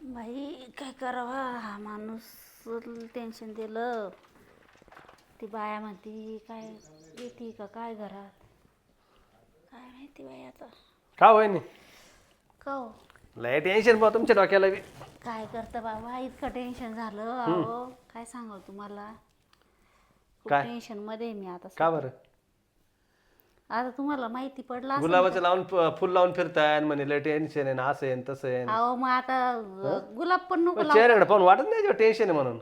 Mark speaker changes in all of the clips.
Speaker 1: बाई काय करावा? हा माणूस टेन्शन दिलं. ती बाया म्हणती काय येते का? काय घरात? काय माहिती बाई आता.
Speaker 2: का होय नाही
Speaker 1: का हो?
Speaker 2: लय टेन्शन बा तुमच्या डोक्याला बी.
Speaker 1: काय करतं बाबा? इतकं टेन्शन झालं. अहो काय सांगाव तुम्हाला? खूप
Speaker 2: काय?
Speaker 1: टेन्शनमध्ये आहे मी आता
Speaker 2: का बरं?
Speaker 1: आता तुम्हाला माहिती पडला
Speaker 2: गुलाबाचं लावून फ- फुल लावून फिरताय आणि म्हणे लय टेन्शन आहे ना असं आहे न तसं आहे न.
Speaker 1: अहो मग आता अं, गुलाब पण नको
Speaker 2: पण. चेहऱ्याकडे पाहून वाटत नाही टेन्शन आहे म्हणून?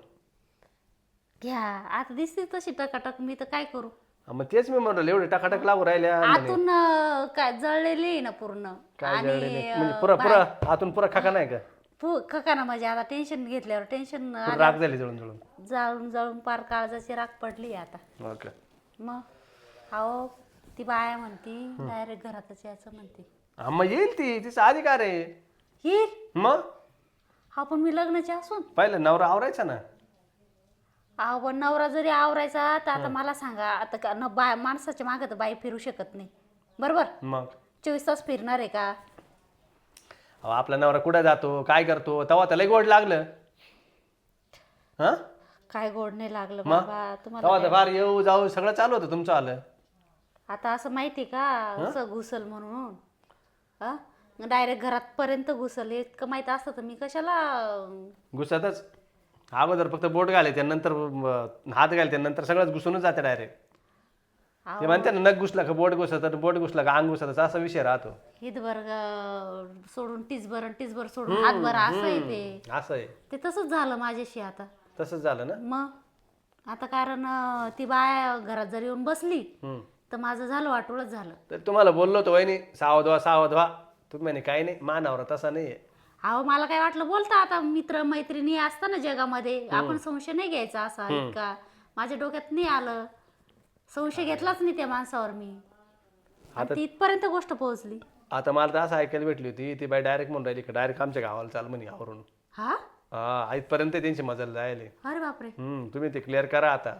Speaker 1: घ्या आता दिसते तशी टकाटक मी तर काय करू?
Speaker 2: हा, मग तेच मी म्हणलं एवढे टकाटक लागू राहिल्या म्हणे.
Speaker 1: आतून अं, काय जळलेली आहे ना पूर्ण.
Speaker 2: काय?
Speaker 1: आणि
Speaker 2: म्हणजे पुरा पुरा आतून पुरा खाका नाही का?
Speaker 1: खका ना म्हणजे आता टेन्शन घेतल्यावर टेन्शन
Speaker 2: पुरा राग झाली जळून जळून
Speaker 1: जाळून जाळून पार काळजाची राख पडली आता.
Speaker 2: ओके.
Speaker 1: मग अहो ती बाया म्हणती डायरेक्ट घरातच यायचं म्हणते.
Speaker 2: हा मग येईल ती तिचा अधिकार आहे.
Speaker 1: ही
Speaker 2: मग?
Speaker 1: हा पण मी लग्नाची असून.
Speaker 2: पहिलं नवरा आवरायचा ना?
Speaker 1: अहो पण नवरा जरी आवरायचा तर आता मला सांगा आता का न बाय माणसाच्या मागं तर बाई फिरू शकत नाही. बरोबर?
Speaker 2: मग?
Speaker 1: चोवीस तास फिरणार आहे का?
Speaker 2: अहो, आपला नवरा कुठे जातो काय करतो? तेव्हा त्याला गोड लागलं. हा?
Speaker 1: काय गोड नाही लागलं
Speaker 2: मग?
Speaker 1: बाबा तुम्हाला
Speaker 2: तेव्हा तर फार येऊ जाऊ सगळं चालू होतं तुमचं आलं.
Speaker 1: आता असं माहिती का? असं घुसल म्हणून. डायरेक्ट घरात पर्यंत घुसल. हे इतकं माहीत असतं तर मी कशाला
Speaker 2: घुसतच. अगोदर फक्त बोट घाले त्यानंतर अं, हात घाले त्यानंतर सगळंच घुसूनच जाते डायरेक्ट. ते म्हणते ना नख घुसला का बोट घुसत बोट घुसला का अंग घुसत असा विषय राहतो.
Speaker 1: हितभर अं, सोडून टिचभर आणि टिचभर सोडून हातभर असं आहे ते.
Speaker 2: असं आहे.
Speaker 1: ते तसंच झालं माझ्याशी आता.
Speaker 2: तसंच झालं ना?
Speaker 1: मग? आता कारण अं, ती बाया घरात जर येऊन बसली
Speaker 2: हम्म.
Speaker 1: तर माझं झालं वाटोळच झालं.
Speaker 2: तर तुम्हाला बोललो होतो वहिनी सावध व्हा सावध व्हा. तुम्ही म्हणे काही नाही मानावर तसा नाही आहे
Speaker 1: अहो मला काय वाटलं बोलता आता मित्र मैत्रिणी असतं ना जगामध्ये आपण संशय नाही घ्यायचा असा का माझ्या डोक्यात नाही आलं. संशय घेतलाच नाही त्या माणसावर मी. आणि ती इथपर्यंत गोष्ट पोहोचली.
Speaker 2: आता मला तर असं ऐकायला भेटली होती ती बाई डायरेक्ट म्हणून राहिली का डायरेक्ट आमच्या गावाला चाल म्हणे आवरून.
Speaker 1: हा?
Speaker 2: हा इथपर्यंत त्यांची मजल जायले
Speaker 1: अरे बापरे.
Speaker 2: हम्म तुम्ही ते क्लिअर करा आता.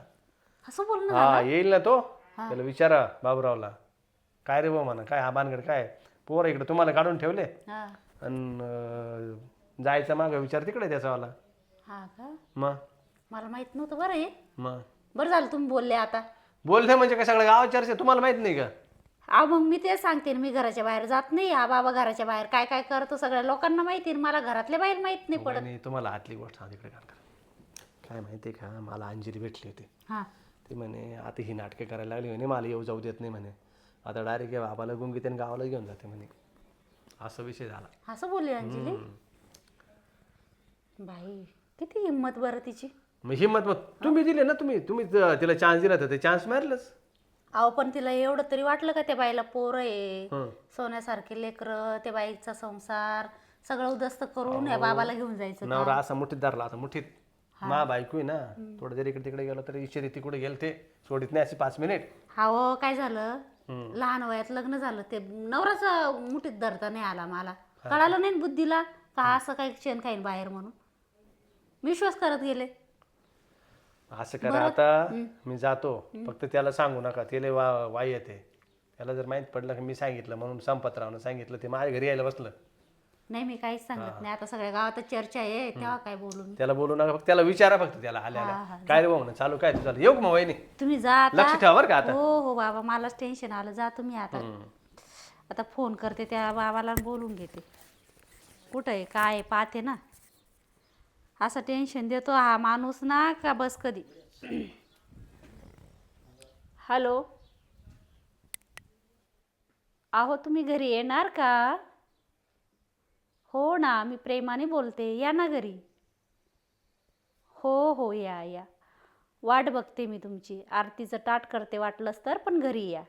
Speaker 1: असं बोलणं
Speaker 2: हा येईल ना तो. त्याला विचारा बाबूरावला. काय रे भाऊ म्हणा काय हा बानगड काय? पोर इकडे तुम्हाला काढून ठेवले?
Speaker 1: हा.
Speaker 2: आणि जायचं माग विचार तिकडे त्याचावाला
Speaker 1: हा का?
Speaker 2: मग?
Speaker 1: मला माहीत नव्हतं बरं हे.
Speaker 2: मग?
Speaker 1: बरं झालं तुम्ही बोलले आता.
Speaker 2: बोलते म्हणजे काय सगळं गावात चर्चा तुम्हाला माहीत नाही का?
Speaker 1: अहो मग मी ते सांगते ना, मी घराच्या बाहेर जात नाही. हा बाबा घराच्या बाहेर काय काय करतो सगळ्या लोकांना माहिती मला घरातल्या बाहेर माहीत नाही पडत.
Speaker 2: आणि तुम्हाला आतली गोष्ट सांग तिकडे काय माहिती आहे का? मला अंजली भेटली होती.
Speaker 1: हा.
Speaker 2: ती म्हणे आता ही नाटकं करायला लागली म्हणे मला येऊ जाऊ देत नाही म्हणे. आता डायरेक्ट बाबाला गुंगी त्याने गावाला घेऊन जाते म्हणे. असा विषय झाला.
Speaker 1: असं बोलली अंजली बाई किती हिंमत बरं तिची.
Speaker 2: मग हिंमत मग तुम्ही दिले ना तुम्ही तुम्ही तिला चान्स दिला तर ते चान्स मारलंच.
Speaker 1: अहो पण तिला एवढं तरी वाटलं का त्या बाईला पोरं आहे?
Speaker 2: हं.
Speaker 1: सोन्यासारखे लेकरं त्या बाईचा संसार सगळं उदस्त करून या बाबाला घेऊन जायचं
Speaker 2: नवरा असा मुठीत धरला आता मुठीत मा बायको आहे ना थोडं जरी इकडे तिकडे गेलो तरी इच्छा ती कुठे गेल ते सोडित नाही अशी पाच मिनिट
Speaker 1: हो काय झालं? लहान वयात लग्न झालं ते नवराचा मुठीत धरता नाही आला मला. कळालं नाही ना बुद्धीला का असं काही शेण खाईन बाहेर म्हणून. विश्वास करत गेले.
Speaker 2: असं करा आता मी जातो. फक्त त्याला सांगू नका त्याला वा वाई येते. त्याला जर माहीत पडलं की मी सांगितलं म्हणून संपतरावनं सांगितलं ते माझ्या घरी यायला बसलं.
Speaker 1: नाही मी काहीच सांगत नाही. आता सगळ्या गावात चर्चा आहे तेव्हा काय बोलून
Speaker 2: त्याला बोलू नका फक्त त्याला विचारा फक्त त्याला आल्या काय रे भाऊ म्हणा चालू काय तुझं येऊ का मग वहिनी?
Speaker 1: तुम्ही जा आता.
Speaker 2: लक्ष ठेवा बरं का आता.
Speaker 1: हो हो बाबा मलाच टेन्शन आलं. जा तुम्ही आता. आता फोन करते त्या बाबाला आणि बोलून घेते. कुठं आहे काय आहे पाहते ना. असं टेन्शन देतो हा माणूस ना का बस कधी? हॅलो? अहो तुम्ही घरी येणार का? हो ना मी प्रेमाने बोलते. या ना घरी. हो हो या या. वाट बघते मी तुमची. आरतीचं ताट करते वाटलंच तर पण घरी या.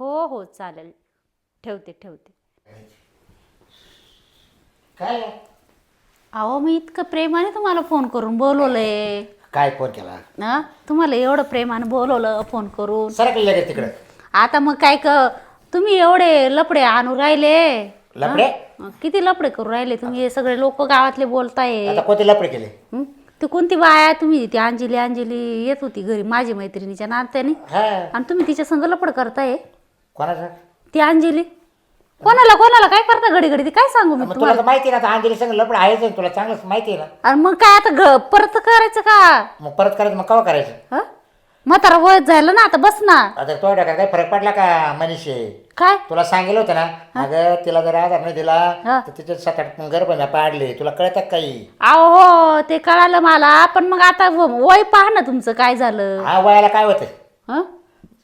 Speaker 1: हो हो चालेल. ठेवते ठेवते.
Speaker 3: काय?
Speaker 1: अहो मी इतकं प्रेमाने तुम्हाला फोन करून बोलवलंय.
Speaker 3: काय फोन केला?
Speaker 1: ना तुम्हाला एवढं प्रेमाने बोलवलं फोन करून.
Speaker 3: सरकले लगेच तिकडं.
Speaker 1: आता मग काय क तुम्ही एवढे लपडे आणू राहिले.
Speaker 3: लपडे?
Speaker 1: किती लपडे करू राहिले तुम्ही? हे सगळे लोक गावातले बोलताय.
Speaker 3: आता कोणते लपडे केले?
Speaker 1: हं? ती कोणती बाया? तुम्ही ती अंजली अंजली येत होती घरी माझी मैत्रिणीच्या नात्याने.
Speaker 3: हा.
Speaker 1: आणि तुम्ही तिच्या संग लपड करताय?
Speaker 3: कोणाचा?
Speaker 1: ती अंजली. कोणाला कोणाला? काय करता घडी घडी ते काय सांगू मी
Speaker 3: मग तुला
Speaker 1: तुम्हाला?
Speaker 3: तर माहिती आहे ना आता अंजली संग लपड आहेच आहे, तुला चांगलंच माहिती आहे ना.
Speaker 1: आणि मग काय आता घ- परत करायचं का?
Speaker 3: मग परत करायचं मग कवा करायचं?
Speaker 1: हं? म्हातारा वय झालं ना आता बस ना.
Speaker 3: आता तो डोक्यात काही फरक पडला का मनीषे?
Speaker 1: काय?
Speaker 3: तुला सांगितलं होतं ना अगं तिला जर आधार नाही दिला
Speaker 1: हा.
Speaker 3: तर तिचे सात आठ गर्भ ना पाडले तुला कळत काही?
Speaker 1: अहो हो ते कळालं मला. पण मग आता व- वय पहा ना तुमचं काय झालं.
Speaker 3: हा वयाला काय होतं?
Speaker 1: हं?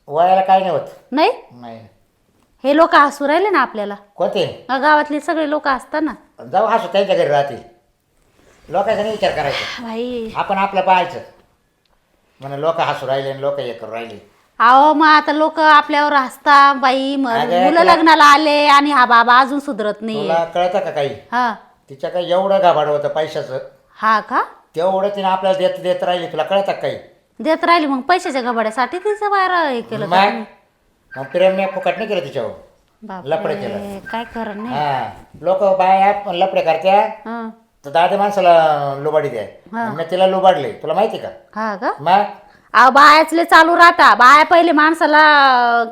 Speaker 3: वयाला काय नाही होत.
Speaker 1: नाही?
Speaker 3: नाही.
Speaker 1: हे लोक हसू राहिले ना आपल्याला.
Speaker 3: कोणते?
Speaker 1: हा, गावातले सगळे लोक असतात ना.
Speaker 3: जाऊ हसू त्यांच्या घरी राहतील. लोकांचा नाही विचार करायचा.
Speaker 1: भाई
Speaker 3: आपण आपलं पाहायचं. म्हणे लोक हसू राहिले लोक हे करू राहिले.
Speaker 1: अहो मग आता लोक आपल्यावर हसता बाई म-
Speaker 3: अगं,
Speaker 1: मुलं
Speaker 3: तुला-
Speaker 1: लग्नाला आले आणि हा बाबा अजून सुधरत नाही.
Speaker 3: तुला कळतं का काही?
Speaker 1: हा.
Speaker 3: तिच्या काही एवढं गाभाड होतं पैशाचं.
Speaker 1: हा का?
Speaker 3: तेवढं तिने आपल्याला देत देत राहिली. तुला कळतं का काही?
Speaker 1: देत राहिली मग पैशाच्या गबाड्यासाठी तिचं बाहेर हे केलं का
Speaker 3: मग?
Speaker 1: तुम्ही?
Speaker 3: मग प्रेम मी फुकट नाही केलं तिच्यावर?
Speaker 1: बापरे,
Speaker 3: लफडं केलं.
Speaker 1: काय कर नाही.
Speaker 3: हा. लोक बाया लपडे करत्या.
Speaker 1: हं.
Speaker 3: तर दादे माणसाला लुबाडी द्या. मी तिला लुबाडले. तुला माहिती का?
Speaker 1: हा का?
Speaker 3: मग
Speaker 1: अहो बायाचले चालू राहता. बाया पहिले माणसाला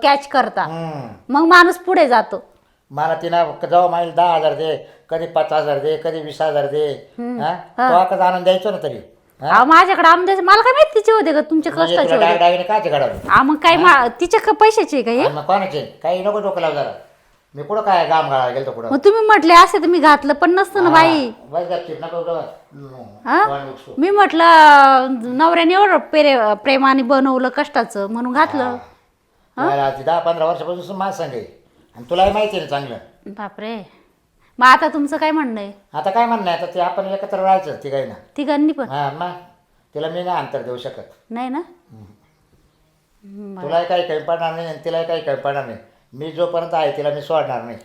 Speaker 1: कॅच करता.
Speaker 3: हम्म.
Speaker 1: मग माणूस पुढे जातो.
Speaker 3: मला तिनं जेव्हा माहिती दहा हजार दे कधी पाच हजार दे कधी वीस हजार दे. हा? आनंद द्यायचो ना तरी. हा?
Speaker 1: अहो माझ्याकडे आमच्या मला काय माहिती तिचे होते का? तुमचे
Speaker 3: म्हणजे
Speaker 1: कष्टाचे
Speaker 3: तुला
Speaker 1: होते.
Speaker 3: डाग डागीने काचे घडवले
Speaker 1: हा मग काय मा- तिचे का पैशाचे का हे?
Speaker 3: मग कोणाचे? काही नको डोकं लाव जरा. मी कुठं काय गाम गाळा गेलतो कुठं?
Speaker 1: मग तुम्ही म्हटले असे तर मी घातलं पण नसतं ना बाई.
Speaker 3: हा, बस गपचीप नको उगाच. हम्म.
Speaker 1: हा?
Speaker 3: कोण उचलू.
Speaker 1: मी म्हटलं नवऱ्याने एवढं पेरे प्रेमाने बनवलं कष्टाचं म्हणून घातलं.
Speaker 3: मला दहा पंधरा वर्षापासून माझ सांगे आणि तुलाही माहिती आहे ना चांगलं.
Speaker 1: बापरे. मग आता तुमचं काय म्हणणं आहे?
Speaker 3: आता काय म्हणणं आहे? आता ते आपण एकत्र राहायचं ती काही ना
Speaker 1: तिघांनी पण?
Speaker 3: हा मग तिला मी नाही अंतर देऊ शकत.
Speaker 1: नाही ना?
Speaker 3: तुलाही काही कमी पडणार नाही आणि तिलाही काही कमी पडणार नाही. मी जोपर्यंत आहे तिला मी सोडणार नाही.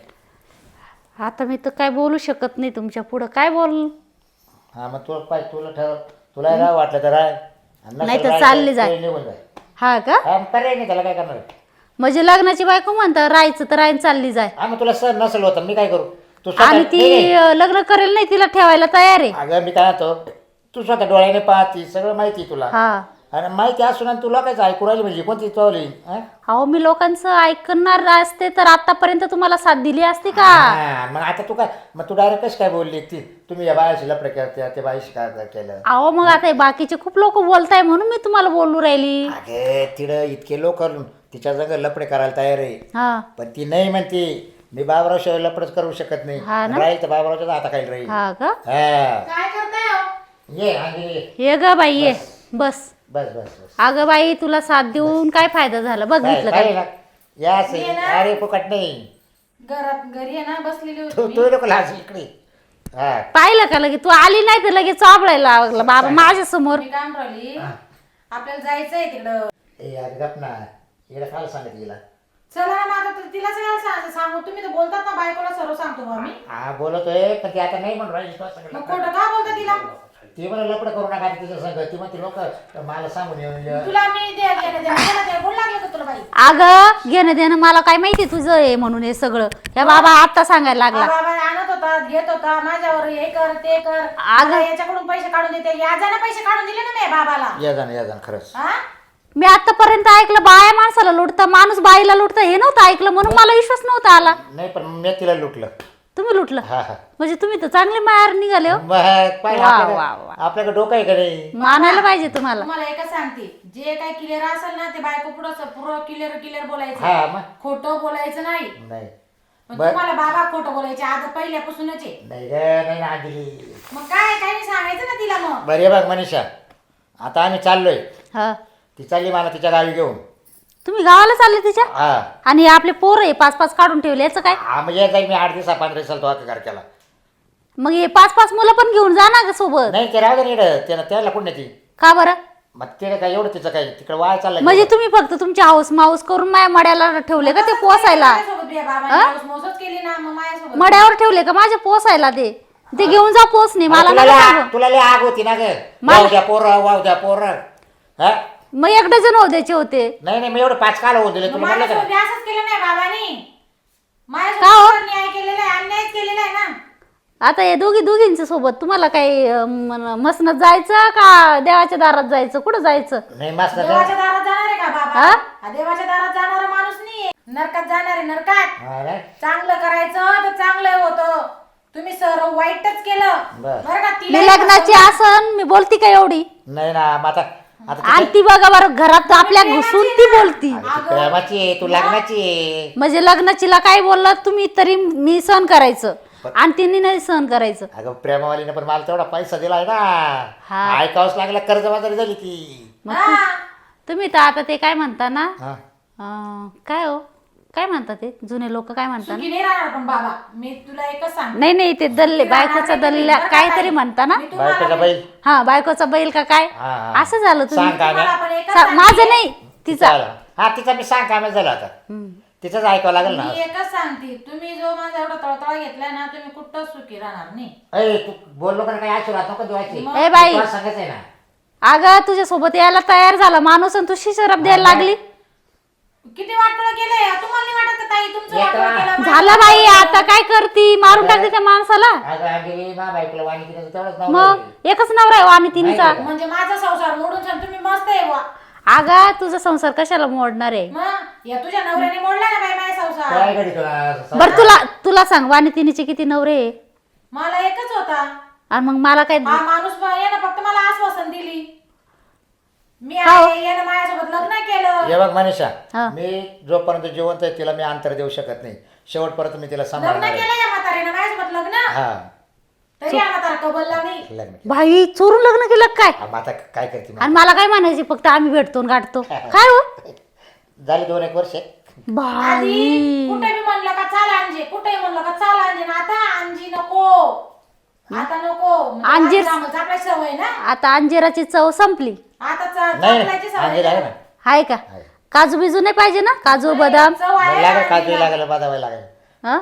Speaker 1: आता मी तर काय बोलू शकत नाही तुमच्या पुढं. काय बोल?
Speaker 3: हा मग तुला पाहिजे तुला ठरव. तुला राह वाटलं तर राह आणि नसेल
Speaker 1: नाही तर
Speaker 3: राहायचं,
Speaker 1: चालली जाय.
Speaker 3: ते निघून जाय.
Speaker 1: हा का?
Speaker 3: हा मग पर्याय नाही त्याला काय करणार
Speaker 1: म्हणजे लग्नाची बायको म्हणता राहायचं तर राहायला चालली जाय.
Speaker 3: हा मग तुला सर नसेल होतं मी काय करू? तू स्वतः-
Speaker 1: आणि ती
Speaker 3: नाही, नाही.
Speaker 1: अं, लग्न करेल नाही तिला ठेवायला तयार आहे.
Speaker 3: अगं मी काय होतो तू स्वतः डोळ्याने पाहती सगळं माहिती आहे तुला.
Speaker 1: हा.
Speaker 3: आणि माहिती असून आणि तुला काय ऐकू राहिली म्हणजे कोणती चवली हा?
Speaker 1: अहो मी लोकांचं ऐकणार असते तर आतापर्यंत तुम्हाला साथ दिली असती का?
Speaker 3: हा, मग आता तू काय मग तू डायरेक्ट कशी काय बोलली? ती तुम्ही या बायाशी लपडे करत्या त्या बाईशी काय काय केलं?
Speaker 1: अहो मग आता हे बाकीचे खूप लोक बोलताय म्हणून मी तुम्हाला बोलू राहिली.
Speaker 3: अगे तिडं इतके लोक तिच्या जग लपडे करायला तयार आहे.
Speaker 1: हा.
Speaker 3: पण ती नाही म्हणते मी बाबराव शिवाय लपडच करू शकत नाही.
Speaker 1: हा ना?
Speaker 3: राहील तर बाबरावच्या आता काही राहील.
Speaker 1: हा का?
Speaker 3: हा.
Speaker 4: काय करताय हो?
Speaker 3: ये ये.
Speaker 1: ये. ग बाई ये. बस.
Speaker 3: बस बस बस.
Speaker 1: अगं बाई तुला साथ देऊन काय फायदा झाला? बघितलं
Speaker 3: काय-? या. अरे फुकट नाही.
Speaker 4: घरात घरी आहे ना बसलेली होती
Speaker 3: तू
Speaker 4: मी.
Speaker 3: तू नको लाज इकडे. हा.
Speaker 1: पाहिलं का लगे तू आली नाही तर लगेच चाबडायला लागला बाबा माझ्यासमोर
Speaker 4: मी काम राहिली. आपल्याला जायचंय तिकडं.
Speaker 3: ए अरे गप ना. इकडे काय सांगत गेला
Speaker 4: चला ना आता तर तिला सगळं सांग सांगू. तुम्ही तर बोलतात ना बायकोला सर्व सांगतो बा मी.
Speaker 3: हा बोलतोय पण ती आता नाही म्हणून राहिली. तुला सगळं
Speaker 4: मग खोटं का बोलता तिला?
Speaker 3: ती म्हणा लपड करू नका तिच्या संग. ती म्हणते लोक मला सांगून येऊन ये.
Speaker 4: तुला मी लागले का तुला बाई?
Speaker 1: अगं घेणं देणं मला काय माहिती तुझं आहे म्हणून हे सगळं. या बाबा आता सांगायला
Speaker 4: हा
Speaker 1: लागला
Speaker 4: बाबा आणत होता घेत होता. माझ्यावर हे कर ते कर.
Speaker 1: अगं.
Speaker 4: मला याच्याकडून पैसे काढून देते. याजाने पैसे काढून दिले ना मी बाबाला.
Speaker 3: या जाण या जाण खरंच.
Speaker 4: हा?
Speaker 1: मी आतापर्यंत ऐकलं बाया माणसाला लुटता माणूस बाईला लुटता हे नव्हतं ऐकलं म्हणून मला विश्वास नव्हता आला.
Speaker 3: नाही पण मी तिला लुटलं.
Speaker 1: तुम्ही लुटलं?
Speaker 3: हा हा.
Speaker 1: म्हणजे तुम्ही तर चांगले मायार निघाले हो.
Speaker 3: मग पाहिलं
Speaker 1: वा,
Speaker 3: आपल्याकडे-
Speaker 1: वा, वा.
Speaker 3: आपल्याकडे डोकं आहे का नाही?
Speaker 1: मानायला पाहिजे तुम्हाला.
Speaker 4: तुम्हाला एकच सांगते. जे काही क्लिअर असेल ना ते बायको पुढं पुरं क्लिअर क्लिअर बोलायचं.
Speaker 3: हा मग?
Speaker 4: खोटं बोलायचं नाही.
Speaker 3: नाही.
Speaker 4: पण
Speaker 3: बर.
Speaker 4: तुम्हाला बाबा खोटं बोलायचे आता पहिल्यापासूनच आहे.
Speaker 3: नाही ग नाही ना दिली
Speaker 4: मग काय काही नाही सांगायचं ना तिला मग.
Speaker 3: बरं हे बघ मनीषा. आता आम्ही चाललोय.
Speaker 1: हा.
Speaker 3: ती चालली मला तिच्या गावी घेऊन.
Speaker 1: तुम्ही गावाला चालले तिच्या?
Speaker 3: हा.
Speaker 1: आणि हे आपले पोर आहे पाच पाच काढून ठेवले याचं काय?
Speaker 3: हा मग जाईल मी आठ दिवसा पंधरा दिवसाला तो हक्क केला.
Speaker 1: मग हे पाच पाच मुलं पण घेऊन जा ना ग सोबत.
Speaker 3: नाही ते राहू दे नीड त्याला त्याला कोण नाही ती
Speaker 1: का बरं?
Speaker 3: मग तिला काय एवढं तिचं काय तिकडे वाय चालला
Speaker 1: म्हणजे तुम्ही फक्त तुमची हाऊस माऊस करून माया मड्याला ठेवले का ते पोसायला?
Speaker 4: माझ्यासोबत बी आहे बाबांनी मोसच केली ना मग माझ्यासोबत
Speaker 1: मड्यावर ठेवले का? माझ्या पोसायला ते ते घेऊन जा पोसणे मला
Speaker 3: तुला
Speaker 1: नका
Speaker 3: लय
Speaker 1: सांगू.
Speaker 3: आग- तुला लय आग होती ना ग.
Speaker 1: मला-
Speaker 3: वाव द्या पोरं वाव द्या पोरं. हा?
Speaker 1: मग एक डझन होऊ द्यायचे होते.
Speaker 3: नाही नाही मी एवढं पाच काल होऊन दिले
Speaker 4: मग
Speaker 3: तुला म्हणलं का
Speaker 4: माझ्यासोबत बी असंच केलं नाही बाबांनी.
Speaker 1: का हो?
Speaker 4: माझ्यासोबत न्याय केलेला आहे अन्यायच केलेला आहे ना.
Speaker 1: आता हे दोघी दोघींच्या सोबत तुम्हाला काही अं, मन- मसनात जायचं का देवाच्या दारात जायचं? कुठं जायचं?
Speaker 3: नाही मस्त
Speaker 4: देवाच्या दारात जाणार आहे का बाबा?
Speaker 1: हा?
Speaker 4: देवाच्या दारात जाणारा माणूस नाहीये. नरकात जाणार आहे नरकात.
Speaker 3: हा?
Speaker 4: चांगलं करायचं तर चांगलं होतं. तुम्ही सर वाईटच केलं.
Speaker 3: बर.
Speaker 4: बरं का तिला
Speaker 1: मी लग्नाची असन मी बोलती का एवढी?
Speaker 3: नाही ना मग आता आता
Speaker 1: आणि ती बघा बरं घरात आपल्या घुसून ती बोलती.
Speaker 3: ती प्रेमाची आहे तू लग्नाची आहे.
Speaker 1: म्हणजे लग्नाचीला काय बोललात तुम्ही तरी मी सहन करायचं. आणि तिने नाही सहन करायचं.
Speaker 3: अगं प्रेमावालीने पण मला तेवढा पैसा दिलाय ना.
Speaker 1: हा.
Speaker 3: ऐकावंच लागला कर्जबाजारी झाली ती.
Speaker 1: मग तू- तुम्ही तर आता ते काय म्हणता ना?
Speaker 3: हा.
Speaker 1: अं, काय हो? काय म्हणतात ते? जुने लोक काय म्हणतात?
Speaker 4: सुखी नाही राहणार पण बाबा. मी तुला एकच सांगते.
Speaker 1: नाही नाही ते दल्ले बायकोचा दल्ल्या काहीतरी? म्हणता ना?
Speaker 3: बायकोचा बैल.
Speaker 1: हा बायकोचा बैल का काय?
Speaker 3: हा, हा.
Speaker 1: असं झालं
Speaker 3: सांग
Speaker 1: तुम्ही
Speaker 3: काय
Speaker 4: एकच
Speaker 1: सा- माझं. नाही तिचा.
Speaker 3: हा तिचा मी सांग काय झालं आता.
Speaker 1: हम्म.
Speaker 3: तिचंच ऐकावं लागेल ना.
Speaker 4: मी एकच सांगते. तुम्ही जो माझा एवढा तळतळा घेतलाय ना तुम्ही कुठं सुखी राहणार नाही.
Speaker 3: तू बोललो का काही आशीर्वाद नको देवायची
Speaker 1: ए बाई.
Speaker 3: तुला सांगायचंय ना.
Speaker 1: अगं तुझ्या सोबत यायला तयार झाला. माणूस आणि तू शिशरप द्यायला लागली.
Speaker 4: किती वाटोळं केलंय? तुम्हाला नाही वाटत का ताई तुमचं
Speaker 3: एका-
Speaker 4: वाटोळं केलं माझं
Speaker 1: झालं बाई आता काय करती? मारून टाकते त्या माणसाला.
Speaker 3: अगं अंजली मा बायकोला वाणी केलं तेवढंच नाव
Speaker 1: मग? एकच नवरा आहे आणि तिनेचा
Speaker 3: नाही.
Speaker 4: म्हणजे माझा संसार मोडून छान तुम्ही मस्त आहे बुवा.
Speaker 1: अगं तुझा संसार कशाला मोडणार आहे?
Speaker 4: मग? या तुझ्या नवऱ्याने मोडला ना बाई माझा संसार?
Speaker 3: तुला
Speaker 1: बरं तुला तुला सांग वाणी तिनेचे किती नवरे आहे?
Speaker 4: मला एकच होता.
Speaker 1: आणि मग मला काय
Speaker 4: हा माणूस बा- यानं फक्त मला आश्वासन दिली. मी
Speaker 1: हो.
Speaker 4: आहे यानं
Speaker 3: हे बघ मनीषा
Speaker 1: हा.
Speaker 3: मी जोपर्यंत जिवंत आहे तिला मी अंतर देऊ शकत नाही. शेवटपर्यंत मी तिला
Speaker 4: लग्न
Speaker 3: सांभाळणार आहे.
Speaker 4: केलं या म्हातारीनं माझ्यासोबत लग्न?
Speaker 3: हा.
Speaker 4: तरी या म्हातारा कबलला नाही.
Speaker 3: लग्न केलं.
Speaker 1: भाई चोरून लग्न केलं काय?
Speaker 3: हा, मग आता काय करते मग?
Speaker 1: आणि मला काय म्हणायचे फक्त आम्ही भेटतो आणि गाठतो. काय हो?
Speaker 3: झाली दोन एक वर्ष.
Speaker 4: आधी
Speaker 1: बाई
Speaker 4: कुठे बी म्हणलं का चाल अंजे कुठे म्हणलं का चाल अंजे? ना आता अंजी नको. आता नको. म्हणजे
Speaker 1: अंजीर-
Speaker 4: सवय ना.
Speaker 1: आता अंजिराची चव संपली.
Speaker 4: आता च-
Speaker 3: नाही
Speaker 4: सवय
Speaker 3: अंजीर आहे ना.
Speaker 1: आहे का? काजू बिजू नाही पाहिजे ना? काजू बदाम?
Speaker 3: लागेल काजू. लागेल बदावायला लागेल.
Speaker 1: हं?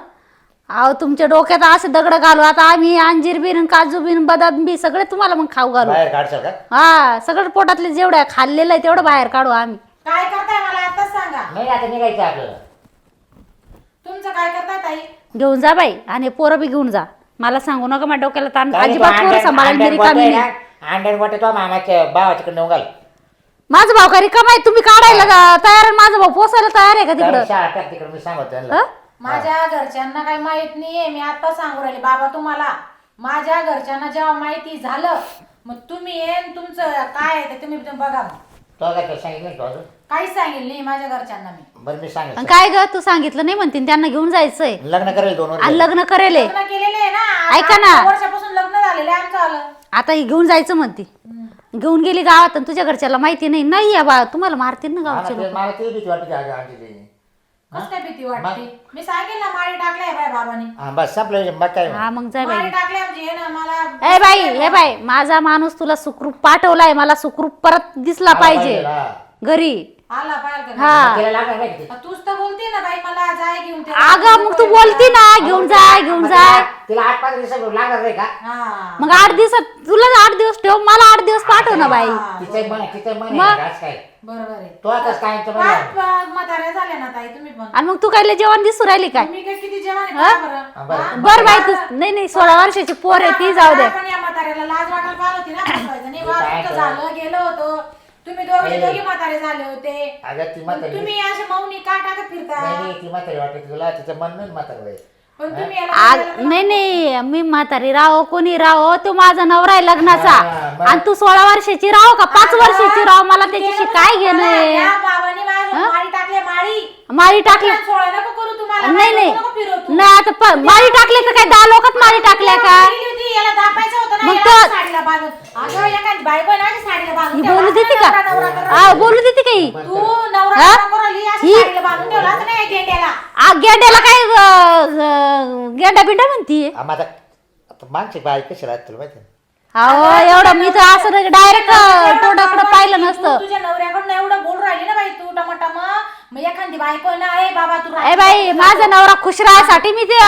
Speaker 1: अहो तुमच्या डोक्यात असे दगड घालू. आता आम्ही अंजीर बिन काजू बिन बदाम बी सगळे तुम्हाला मग खाऊ घालू.
Speaker 3: बाहेर काढशाल का?
Speaker 1: हा सगळं पोटातले जेवढ्या खाल्लेलं आहे तेवढं बाहेर काढू आम्ही.
Speaker 4: काय करताय मला आता सांगा.
Speaker 3: नाही आता निघायचं आपल्याला.
Speaker 4: तुमचं काय करताय ताई?
Speaker 1: घेऊन जा बाई आणि पोरं बी घेऊन जा. मला सांगू नका माझ्या डोक्याला ताण. अजिबात पोरं सांभाळायला मी रिकामी नाही.
Speaker 3: अंड्यात गोटे तो मामाच्या भावाच्याकडे नेऊन घाल
Speaker 1: माझा भाऊ का रिकामा आहे तुम्ही काढायला जा- तयार आहे माझा भाऊ पोसायला तयार आहे का तिकडं?
Speaker 3: त्याला शाळा टाक तिकडे मी सांगतो त्यांना
Speaker 1: हं?
Speaker 4: माझ्या घरच्यांना काही माहीत नाहीये मी आता सांगू राहिले. बाबा तुम्हाला माझ्या घरच्यांना जेव्हा माहिती झालं मग तुम्ही येन तुमचं काय आहे ते तुम्ही बघा मग.
Speaker 3: तो काय सांगितलं नाही तो अजून?
Speaker 4: काहीच सांगेल नाही माझ्या घरच्यांना मी.
Speaker 3: बरं मी
Speaker 1: आणि
Speaker 3: सांगितलं
Speaker 1: काय ग तू सांगितलं नाही म्हणतील त्यांना घेऊन जायचंय.
Speaker 3: लग्न करेल दोन
Speaker 1: आणि
Speaker 3: वर्ष
Speaker 1: लग्न करेल.
Speaker 4: लग्न केलेलं आहे ना
Speaker 1: ऐका ना.
Speaker 4: आठ वर्षापासून लग्न झालेलं आहे आमचं आलं
Speaker 1: आता ही घेऊन जायचं म्हणती. घेऊन गेली गावात आणि तुझ्या घरच्याला माहिती नाही. नाही या बा तुम्हाला मारतील ना
Speaker 3: ना,
Speaker 1: गावचे
Speaker 3: ते-
Speaker 1: लोक.
Speaker 3: मला ते भीती वाटते अगं अंजली
Speaker 4: कस काय भीती वाटते? मी सांगेल ना माळी टाकल्या बाय बाबांनी.
Speaker 3: हा बस संपलं मग काय
Speaker 1: हा मग? जाय बाई.
Speaker 4: माळी टाकल्या म्हणजे हे ना मला
Speaker 1: ए बाई हे बाई माझा माणूस तुला सुखरूप पाठवलाय मला सुखरूप परत दिसला पाहिजे. घरी.
Speaker 4: आला पाहिजे का
Speaker 1: हा
Speaker 3: तिला लागणार नाही का ते?
Speaker 4: तूच तर बोलते ना बाई मला जाय घेऊन ते
Speaker 1: अगं मग तू बोलती ना घेऊन जाय घेऊन
Speaker 3: मग
Speaker 1: जाय
Speaker 3: तिला- आठ पाच नाही का
Speaker 4: हा
Speaker 1: मग आठ दिवसात तुला आठ दिवस ठेव मला आठ दिवस पाठव ना बाई
Speaker 3: तिचं मन तिचं मन
Speaker 1: मग?
Speaker 3: आहे का? आज काय
Speaker 4: बरोबर आहे
Speaker 3: तो आता काय म्हणतो
Speaker 4: पाच
Speaker 3: मला?
Speaker 4: पाच म्हाताऱ्या झाल्या ना ताई तुम्ही पण
Speaker 1: आणि मग तू काय लय जेवण दिसू राहिली काय
Speaker 4: तुम्ही काय किती जेवण आहे
Speaker 1: हा?
Speaker 4: का बरं?
Speaker 3: हा, बरं.
Speaker 4: हा?
Speaker 1: बर बाई तू नाही नाही सोळा वर्षाची पोर आहे ती जाऊ दे
Speaker 4: या म्हाताऱ्याला लाज वाटायला पाहिजे होती ना बसवायचं नाही? झालं गेलं होतं तुम्ही दोघे
Speaker 3: नाही.
Speaker 4: दोघी म्हातारे झाले होते.
Speaker 3: अगं ती
Speaker 4: पण
Speaker 3: म्हातारी
Speaker 4: तुम्ही असे मौनी का टाकत फिरता.
Speaker 3: नाही नाही ती म्हातारी वाटत तुला तिचं मन नाही म्हातारं आहे.
Speaker 4: पण तुम्ही याला
Speaker 1: आ-
Speaker 4: बोलायला
Speaker 1: नाही नाही मी म्हातारी राहो कोणी राहो तो माझा नवरा आहे लग्नाचा.
Speaker 3: हा, मग?
Speaker 1: आणि तू सोळा वर्षाची राहो का? पाच वर्षाची राहो मला त्याच्याशी काय घेणं
Speaker 4: तुम्हाला
Speaker 1: आहे?
Speaker 4: या बाबांनी माझ्या माळी टाकले माळी
Speaker 1: माळी टाकल्या
Speaker 4: सोळा नको
Speaker 1: नाही नाही.
Speaker 4: नको फिरव तू.
Speaker 1: नाही आता प- माळी टाकले तर काय दहा लोकात माळी टाकल्या का?
Speaker 4: गेली होती, याला दापायचं होतं ना
Speaker 1: मग
Speaker 4: याला
Speaker 1: तो-
Speaker 4: साडीला बांधून. अगं एखादी बायको आहे ना अशी साडीला बांधून
Speaker 1: ही
Speaker 4: ठेवला.
Speaker 1: बोलू देते का?
Speaker 4: नवरा- नवरा करून
Speaker 1: हा बोलू देते का ही?
Speaker 4: तू नवरा
Speaker 1: हा?
Speaker 4: नवरा करून ही अशी
Speaker 1: ही-
Speaker 4: साडीला बांधून ठेवला असं नाही गेंड्याला.
Speaker 1: आ, गेंड्याला काय गेंडा बिंडा म्हणतीये
Speaker 3: हा, मग आता आता मागची बाई कशी राहत तुला माहिती आहे?
Speaker 1: अहो एवढं मी तर असं डायरेक्ट तोंडाकडे पाहिलं
Speaker 4: तू
Speaker 1: नसतं.
Speaker 4: तुझ्या नवऱ्याकडनं एवढं बोल राहिली ना बाई तू टमाटम. मग एखादी बायको बाबा तू
Speaker 1: ए बाई माझा नवरा खुश राहायसाठी मी ते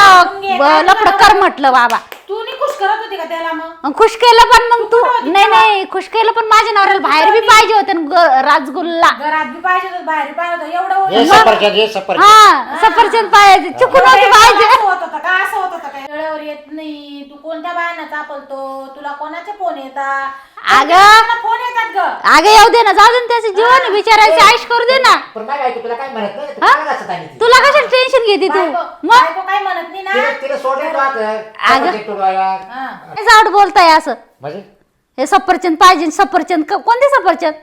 Speaker 1: लपड कर म्हटलं बाबा.
Speaker 4: तू नाही खुश करत होती का त्याला मग?
Speaker 1: खुश केलं पण मग तू नाही नाही खुश केलं पण माझ्या नवऱ्याला बाहेर बी पाहिजे होते ना ग- राजगुल्ला.
Speaker 4: घरात बी पाहिजे होतं बाहेर बी पाहिजे होतं एवढं
Speaker 3: हे
Speaker 4: होतं.
Speaker 3: सफरचंद हे सफरचंद.
Speaker 1: हा सफरचंद पाहिजे चुकून होती पाहिजे.
Speaker 4: असं होत होतं का? असं होत होतं का? वेळेवर येत नाही. तू कोणत्या बायांना चापलतो? तुला कोणाचे फोन येतात?
Speaker 1: अगं.
Speaker 4: फोन येतात ग?
Speaker 1: अगं येऊ दे ना जाऊ दे ना त्याचे जीवन विचारायचं आयुष करू दे ना.
Speaker 3: पण तुला काय म्हणत नाही? तू काय असं सांगितलं
Speaker 1: तुला कशाला टेन्शन घेते तू?
Speaker 4: बायको
Speaker 1: मग?
Speaker 4: बायको काय म्हणत नाही ना?
Speaker 3: तिला तिला सोडलं तू आता.
Speaker 1: अगं.
Speaker 4: हा.
Speaker 1: बोलताय असं.
Speaker 3: म्हणजे?
Speaker 1: हे सफरचंद पाहिजे सफरचंद क- कोणते सफरचंद?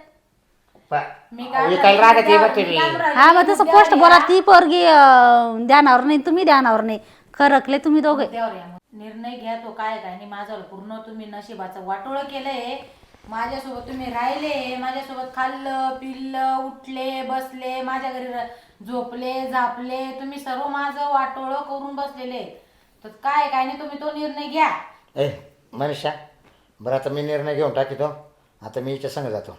Speaker 4: मी
Speaker 3: मी
Speaker 4: काय
Speaker 3: काय रागत आहे बघ
Speaker 4: मी
Speaker 3: तुम्ही?
Speaker 4: काय म्हणून
Speaker 1: हा मग? तसं पोस्ट
Speaker 4: या.
Speaker 1: बोला ती पोरगी अं, ध्यानावर नाही तुम्ही ध्यानावर नाही. खरकले तुम्ही दोघे.
Speaker 4: या. निर्णय घ्या तो काय काय माझ्यावर पूर्ण तुम्ही नशिबाचं वाटोळ केलंय. माझ्यासोबत तुम्ही राहिले माझ्यासोबत खाल्लं पिल्लं उठले बसले माझ्या घरी र- झोपले झापले तुम्ही सर्व माझं वाटोळ करून बसलेले तर काय काय नाही तुम्ही तो निर्णय घ्या.
Speaker 3: ए मनीषा बरं आता मी निर्णय घेऊन टाकीतो. आता मी हिच्या संग जातो.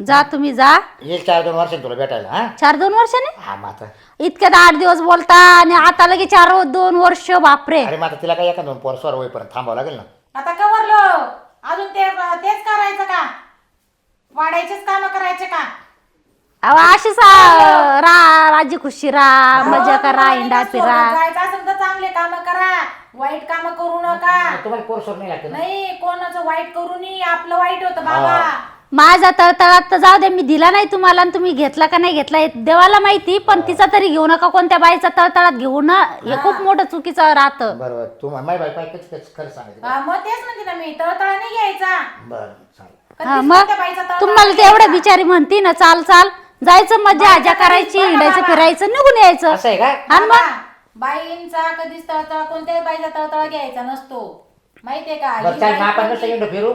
Speaker 1: जा तुम्ही जा.
Speaker 3: येईल चार दोन वर्षांनी तुला भेटायला हा?
Speaker 1: चार दोन वर्षाने?
Speaker 3: हा मग आता.
Speaker 1: इतक्यात आठ दिवस बोलता आणि आता लगे चार दोन वर्ष बापरे.
Speaker 3: अरे मग आता तिला काय एका दोन पोर स्वर होईपर्यंत थांबावं लागेल ना?
Speaker 4: आता कवरलो अजून ते तेच करायचं का? वाढायचेच काम करायचे का?
Speaker 1: अहो अशीच आ, रा राज्य खुशी रा मजा करा
Speaker 4: तुम्हाला
Speaker 1: इंडा फिरा
Speaker 4: जायचं असेल तर चांगले काम करा. वाईट काम करू नका.
Speaker 3: तुम्हाला पोर स्वर नाही लागते ना?
Speaker 4: नाही कोणाचं वाईट करू नये. आपलं वाईट होतं बाबा.
Speaker 1: माझा तळतळात तर जाऊ दे मी दिला नाही तुम्हाला आणि तुम्ही घेतला का नाही घेतला हे देवाला माहिती पण तिचा तरी घेऊ नका कोणत्या बाईचा तळतळात घेऊ ना हे खूप मोठं चुकीचं राहतं.
Speaker 3: बरोबर तू माय खरं
Speaker 4: हा, मग तेच म्हणते ना मी तळतळा नाही घ्यायचा.
Speaker 3: बरं चालेल.
Speaker 4: कधीच
Speaker 1: हा, मग
Speaker 4: कोणत्या बाईचा तळतळा
Speaker 1: तुम्हाला ते एवढं. बिचारी म्हणती ना चाल चाल जायचं मजा आजा करायची हिंडायचं. फिरायचं निघून यायचं.
Speaker 3: असं आहे का?
Speaker 1: आणि मग?
Speaker 4: बाईंचा कधीच तळतळा कोणत्याही बाईचा तळतळा घ्यायचा नसतो. माहितीये का?
Speaker 3: बरं
Speaker 4: ही
Speaker 3: चाल
Speaker 4: बाई
Speaker 3: मग आपण
Speaker 4: कोणती-
Speaker 3: कसं इंडो फिरू.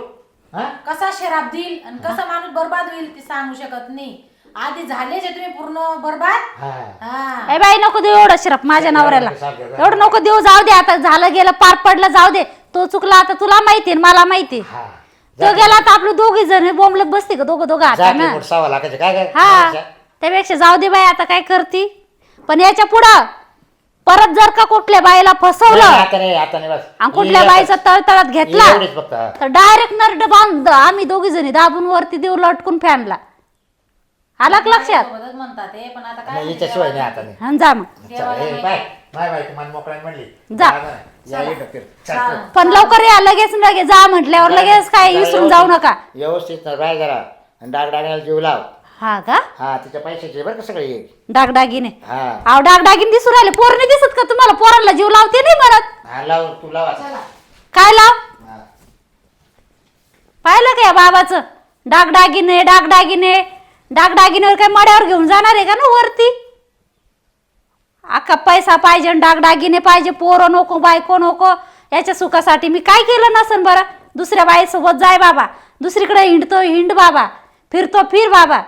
Speaker 3: हा?
Speaker 4: कसा शराब देईल आणि कसा माणूस बर्बाद होईल ते सांगू शकत नाही. आधी झाले जे तुम्ही पूर्ण बर्बाद?
Speaker 3: हा.
Speaker 4: हा.
Speaker 1: ए बाई नको देऊ एवढं शिरप माझ्या नवऱ्याला? एवढं नको देऊ जाऊ दे आता. झालं गेलं पार पडलं जाऊ दे. तो चुकला आता तुला माहिती आहे, मला माहिती.
Speaker 3: हा.
Speaker 1: तो गेला तर आपलं दोघी जण बोंबलत बसते का दोघं दोघं आता ना?
Speaker 3: काय
Speaker 1: हा? त्यापेक्षा जाऊ दे बाई आता काय करती? पण याच्या पुढं परत जर का कुठल्या बाईला फसवलं
Speaker 3: आता नाही आता नाही बस.
Speaker 1: आणि कुठल्या
Speaker 3: ही
Speaker 1: बाईचा. तळतळात
Speaker 3: ही
Speaker 1: घेतला
Speaker 3: एवढीच फक्त. हा.
Speaker 1: तर डायरेक्ट नरड बांध आम्ही दोघी जणी दाबून वरती देऊ लटकून फॅनला. आला का लक्षात?
Speaker 4: सोबतच म्हणतात हे पण आता काय
Speaker 3: नाही हिच्याशिवाय नाही आता नाही.
Speaker 1: हं, जा मग.
Speaker 3: चल, ए, बाय. बाय बाय तुम्हाला मोकळा म्हणली.
Speaker 1: जा.
Speaker 3: ना. या इंडो फिर चल, चल.
Speaker 1: पण लवकर या लगेच लगेच जा म्हटल्यावर लगेच काय विसरून जाऊ नका.
Speaker 3: व्यवस्थित जरा. आणि जीव लाव.
Speaker 1: हा का?
Speaker 3: हा तिच्या पैशाचे बरं का सगळे
Speaker 1: डागडागिने.
Speaker 3: हा.
Speaker 1: अहो डागडागिने दिसून राहिले. पोरने दिसत का तुम्हाला? पोरांना जीव लावते नाही म्हणत.
Speaker 3: हा लाव तू लाव आता.
Speaker 1: काय लाव?
Speaker 3: हा.
Speaker 1: पाहिलं का या बाबाचं? डागडागिने डागडागिने. डागडागिनेवर काय मड्यावर घेऊन जाणार आहे का ना वरती? अख्खा पैसा पाहिजे आणि डागडागिने पाहिजे. पोरं नको बायको नको. याच्या सुखासाठी मी काय केलं नसन बरं? दुसऱ्या बाईसोबत जाय बाबा. दुसरीकडे हिंडतो हिंड बाबा. फिरतो फिर बाबा.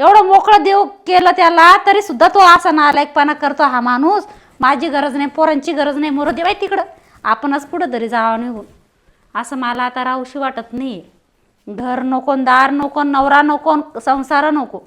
Speaker 1: एवढं मोकळं देव केलं त्याला तरी सुद्धा तो असा नालायकपणा करतो हा माणूस. माझी गरज नाही पोरांची गरज नाही मोर देवाय तिकडं. आपणच कुठं तरी जावं निघून. असं मला आता राहूशी वाटत नाही. घर नको दार नको नवरा नको संसार नको.